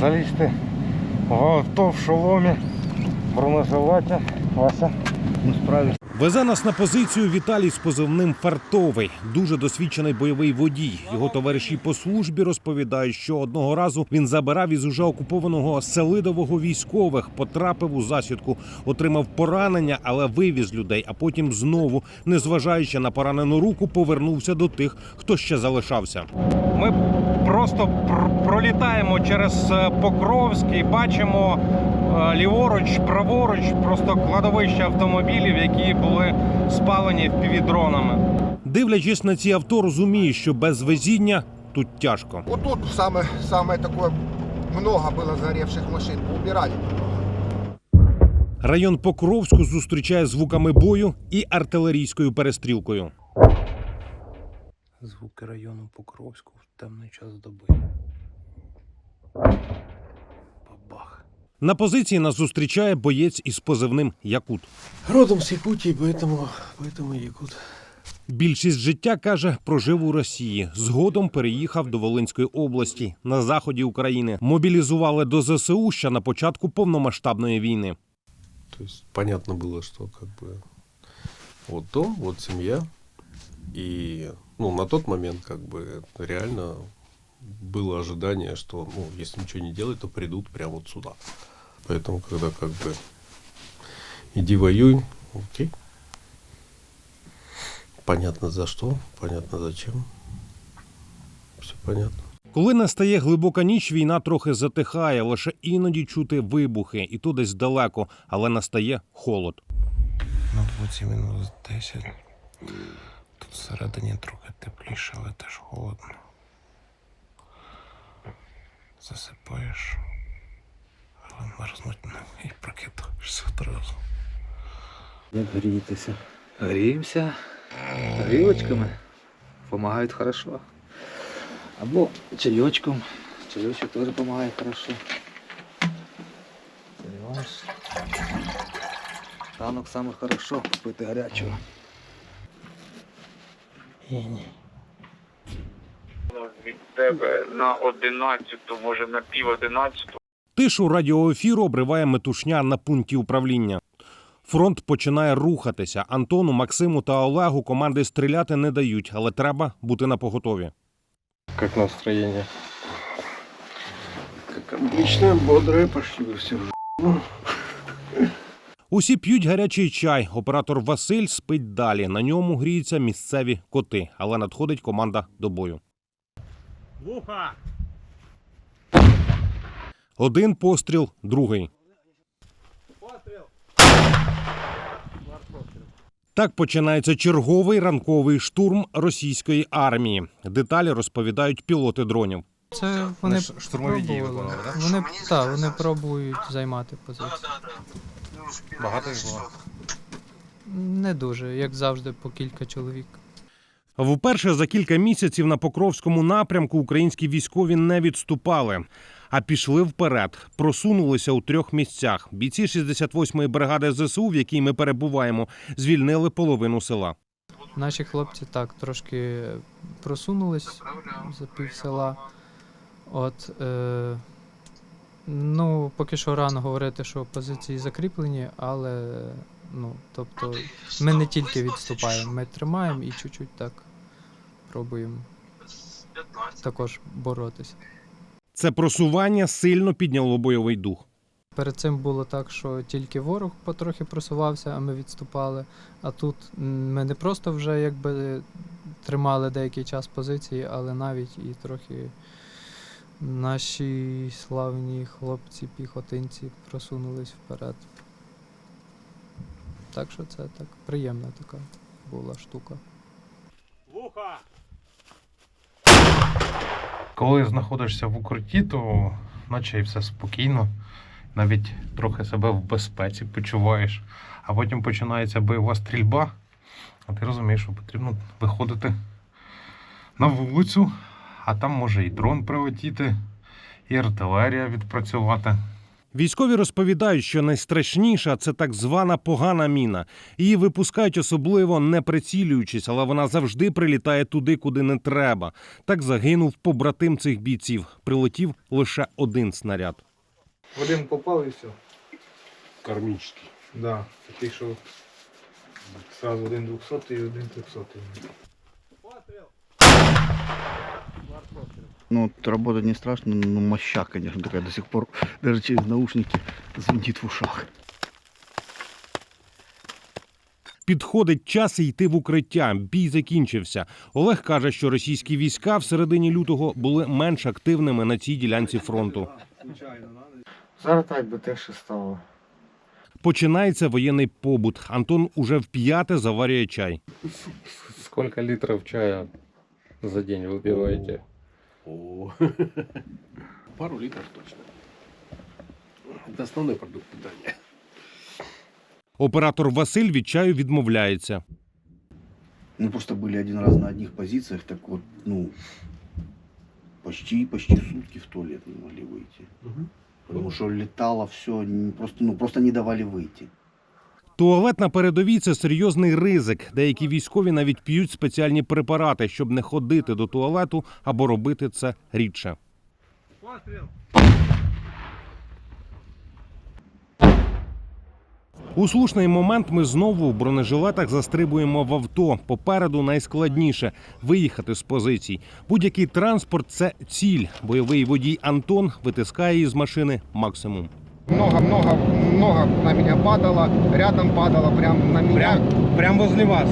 Залізти в авто в шоломі, бронежилеті. Вася, не справишся. Везе нас на позицію Віталій з позивним Фартовий, дуже досвідчений бойовий водій. Його товариші по службі розповідають, що одного разу він забирав із уже окупованого Селидового військових, потрапив у засідку, отримав поранення, але вивіз людей. А потім знову, незважаючи на поранену руку, повернувся до тих, хто ще залишався. Ми просто пр- пролітаємо через е, Покровськ і бачимо е, ліворуч, праворуч, просто кладовище автомобілів, які були спалені впівдронами. Дивлячись на ці авто, розуміє, що без везіння тут тяжко. Вот тут самое, самое такое, много было сгоревших машин, убирали. Район Покровську зустрічає звуками бою і артилерійською перестрілкою Звуки району Покровську в темний час доби. Бабах. На позиції нас зустрічає боєць із позивним Якут. Родом с Якутии, поэтому, поэтому Якут. Більшість життя каже, прожив у Росії. Згодом переїхав до Волинської області на заході України. Мобілізували до ЗСУ ще на початку повномасштабної війни. То есть понятно было, что как бы вот дом, вот семья. И ну, на тот момент как бы реально было ожидание, что ну, если ничего не делать, то придут прямо вот сюда. Поэтому, когда как бы иди воюй, окей. Понятно за что, понятно зачем. Все понятно. Коли настає глибока ніч, війна трохи затихає, лише іноді чути вибухи, і то десь далеко, але настає холод. На вулиці мінус 10. Всередині трохи тепліше, але теж холодно. Засипаєш, але мерзнуть не і прокидаєшся одразу. Як грієтеся? Гріємося грілочками. Помагають хорошо. Або чайочком. Чайочок теж допомагає хорошо. Ранок саме хорошо пити гарячого. Від тебе на 11, може на пів 11. Тишу радіоефіру обриває метушня на пункті управління. Фронт починає рухатися. Антону, Максиму та Олегу команди стріляти не дають, але треба бути на поготові. Як настроєння? Как обычно, бодрое, почти все Усі п'ють гарячий чай. Оператор Василь спить далі. На ньому гріються місцеві коти, але надходить команда до бою. Вуха! Один постріл, другий. Так починається черговий ранковий штурм російської армії. Деталі розповідають пілоти дронів. Це вони штурмові дії пробували. так? Вони вони пробують займати позицію. Багато їх було. Не дуже, як завжди, по кілька чоловік. Вперше за кілька місяців на Покровському напрямку українські військові не відступали, а пішли вперед. Просунулися у трьох місцях. Бійці 68-ї бригади ЗСУ, в якій ми перебуваємо, звільнили половину села. Наші хлопці так трошки просунулись за пів села. От е, ну, поки що рано говорити, що позиції закріплені, але ну, тобто, ми не тільки відступаємо, ми тримаємо і чуть-чуть так пробуємо також боротися. Це просування сильно підняло бойовий дух. Перед цим було так, що тільки ворог потрохи просувався, а ми відступали. А тут ми не просто вже якби тримали деякий час позиції, але навіть і трохи наші славні хлопці, піхотинці просунулись вперед. Так що це так приємна така була штука. Коли знаходишся в укритті, то наче і все спокійно, навіть трохи себе в безпеці почуваєш. А потім починається бойова стрільба, а ти розумієш, що потрібно виходити на вулицю, а там може і дрон прилетіти, і артилерія відпрацювати. Військові розповідають, що найстрашніша це так звана погана міна. Її випускають особливо не прицілюючись, але вона завжди прилітає туди, куди не треба. Так загинув побратим цих бійців. Прилетів лише один снаряд. Один попав і все. Кармический. Да. Такий, що сразу один 200 і один 300. Ну, вот работать не страшно, но моща, конечно, такая до сих пор, даже через наушники звенит в ушах. Підходить час йти в укриття. Бій закінчився. Олег каже, що російські війська в середині лютого були менш активними на цій ділянці фронту. Зараз так би теж стало. Починається воєнний побут. Антон уже вп'яте заварює чай. Сколько литров чая за день вы пиваете? О, пару литров точно. Это основной продукт питания. Оператор Василь від чаю відмовляється. Мы просто были один раз на одних позициях, так вот, ну, почти, почти сутки в туалет не могли выйти. Потому что летало все, просто, ну, просто не давали выйти. Туалет на передовій це серйозний ризик. Деякі військові навіть п'ють спеціальні препарати, щоб не ходити до туалету або робити це рідше. У слушний момент ми знову в бронежилетах застрибуємо в авто. Попереду найскладніше виїхати з позицій. Будь-який транспорт це ціль. Бойовий водій Антон витискає із машини максимум. Много-много, много на меня падало, рядом падало, прям на меня. Прям возле вас.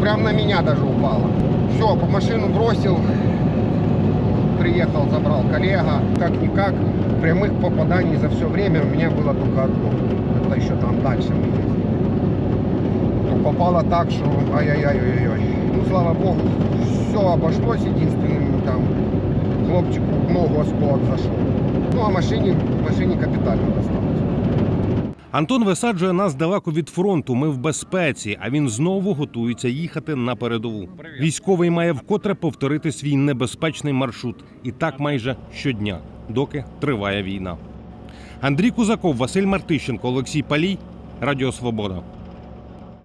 Прям на меня даже упало. Все, по машину бросил, приехал, забрал коллега. Как-никак, прямых попаданий за все время у меня было только одно. Это еще там дальше мы ездили. То попало так, что ай-яй-яй-ой-ой. Ну, слава богу, все обошлось единственным там хлопчику в ногу осколок зашел. Ну, а машине, машине капитально досталось. Антон висаджує нас далеко від фронту. Ми в безпеці, а він знову готується їхати на передову. Військовий має вкотре повторити свій небезпечний маршрут, і так майже щодня, доки триває війна. Андрій Кузаков, Василь Мартищенко, Олексій Палій, Радіо Свобода.